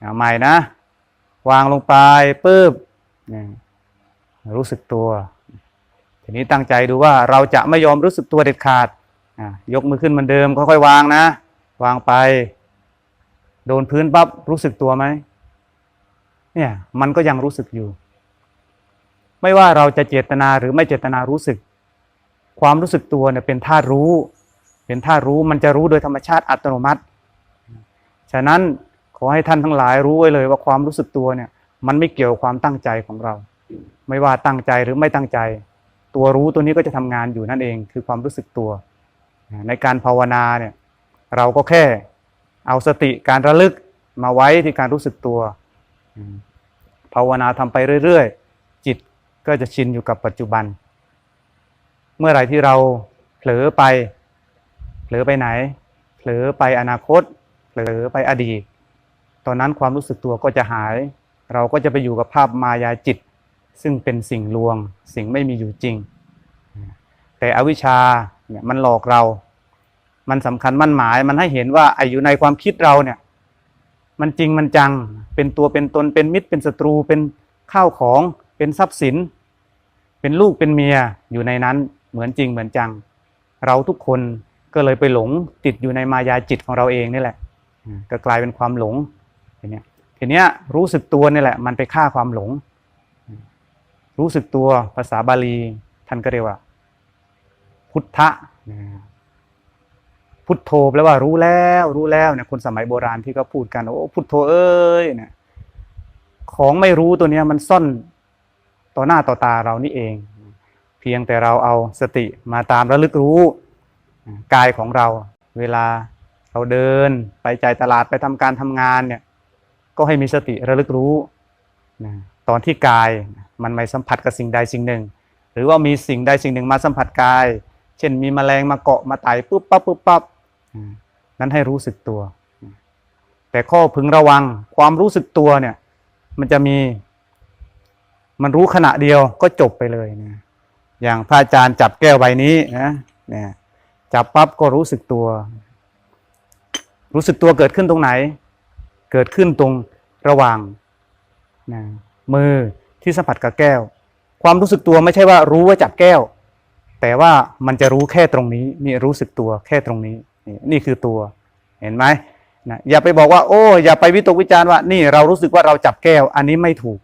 เอาใหม่นะ วางลงไปปุ๊บนี่รู้สึกตัว ทีนี้ตั้งใจดูว่าเราจะไม่ยอมรู้สึกตัวเด็ดขาดยกมือขึ้นเหมือนเดิมค่อยๆวางนะ วางไป โดนพื้นปั๊บรู้สึกตัวไหมเนี่ยมันก็ยังรู้สึกอยู่ ไม่ว่าเราจะเจตนาหรือไม่เจตนารู้สึก ความรู้สึกตัวเนี่ยเป็นธาตุรู้ เป็นธาตุรู้มันจะรู้โดยธรรมชาติอัตโนมัติ ฉะนั้น ขอให้ท่านทั้งหลายรู้ไว้เลยว่าความรู้สึกตัวเนี่ย มันไม่เกี่ยวกับความตั้งใจของเรา ไม่ว่าตั้งใจหรือไม่ตั้งใจ ตัวรู้ตัวนี้ก็จะทำงานอยู่นั่นเองคือความรู้สึกตัว ในการภาวนาเนี่ยเราก็แค่เอาสติการระลึกมาไว้ที่การรู้สึกตัว ภาวนาทำไปเรื่อยๆ จิตก็จะชินอยู่กับปัจจุบัน เมื่อไหร่ที่เราเผลอไปเผลอไปไหนเผลอไปอนาคตเผลอไปอดีต ตอนนั้นความรู้สึกตัวก็จะหาย เราก็จะไปอยู่กับภาพมายาจิต ซึ่งเป็นสิ่งลวง สิ่งไม่มีอยู่จริง แต่อวิชชาเนี่ยมันหลอกเรา มันสำคัญมั่นหมาย มันให้เห็นว่าไอ้อยู่ในความคิดเราเนี่ย มันจริงมันจัง เป็นตัวเป็นตน เป็นมิตร เป็นศัตรู เป็นข้าวของ เป็นทรัพย์สิน เป็นลูก เป็นเมีย อยู่ในนั้น เหมือนจริงเหมือนจัง เราทุกคนก็เลยไปหลงติดอยู่ในมายาจิตของเราเองนี่แหละ ก็กลายเป็นความหลง ทีเนี้ยทีเนี้ยรู้สึกตัวนี่แหละ มันไปฆ่าความหลง รู้สึกตัวภาษาบาลีท่านก็เรียกว่า พุทธะพุทโธแปลว่ารู้แล้วรู้แล้วเนี่ยคนสมัยโบราณที่เขาพูดกันโอ้พุทโธเอ้ยเนี่ยของไม่รู้ตัวเนี้ยมันซ่อนต่อหน้าต่อตาเรานี่เอง เพียงแต่เราเอาสติมาตามระลึกรู้กายของเรา เวลาเราเดินไปใจตลาดไปทำการทำงานเนี่ย ก็ให้มีสติระลึกรู้นะตอนที่กายมันไม่สัมผัสกับสิ่งใดสิ่งหนึ่ง หรือว่ามีสิ่งใดสิ่งหนึ่งมาสัมผัสกาย เช่นมีแมลงมาเกาะมาไต่ปุ๊บปั๊บปุ๊บปั๊บนั้นให้รู้สึกตัว แต่ข้อพึงระวังความรู้สึกตัวเนี่ยมันจะมีมันรู้ขณะเดียวก็จบไปเลยนะอย่างพระอาจารย์จับแก้วใบนี้นะเนี่ยจับปั๊บก็รู้สึกตัว รู้สึกตัวเกิดขึ้นตรงไหน เกิดขึ้นตรงระหว่างนะมือที่สัมผัสกับแก้ว ความรู้สึกตัวไม่ใช่ว่ารู้ว่าจับแก้ว แต่ว่ามันจะรู้แค่ตรงนี้นี่รู้สึกตัวแค่ตรงนี้นี่นี่คือตัวเห็นไหมนะอย่าไปบอกว่า โอ้ อย่าไปวิตกวิจารณ์ว่า นี่เรารู้สึกว่าเราจับแก้ว อันนี้ไม่ถูก